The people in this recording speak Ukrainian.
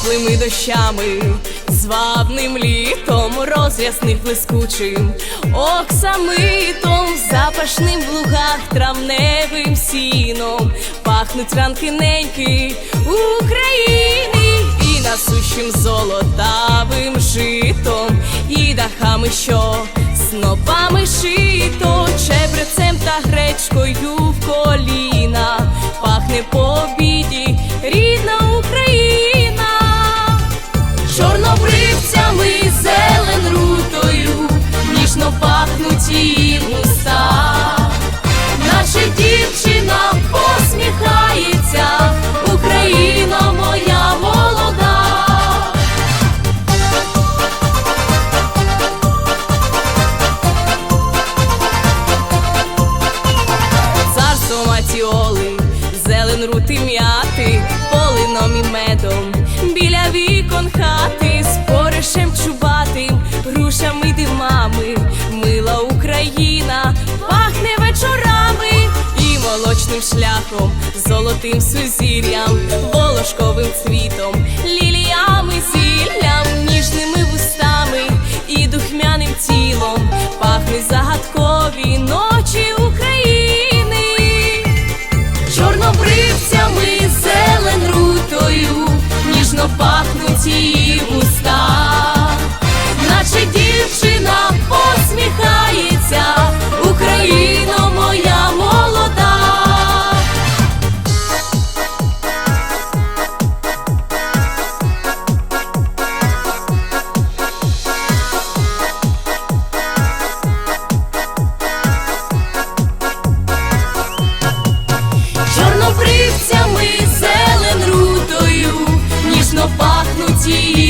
теплими дощами, звабним літом, роз'ясних блискучим, оксамитом, запашним в лугах, травневим сіном, пахнуть ранки неньки України і насущим золотавим житом, і дахами, що снопами шито, чебрецем та гречкою в коліна, пахне по зелен рути м'яти, полином і медом, біля вікон хати, з поришем чубатим, грушами димами, мила Україна, пахне вечорами. І молочним шляхом, золотим сузір'ям, волошковим цвітом, ліліями, зіллям, чорнобривцями, зелен рутою, ніжно пахнуть її вуста, чорнобривцями, зелен рутою, ніжно пахнуть її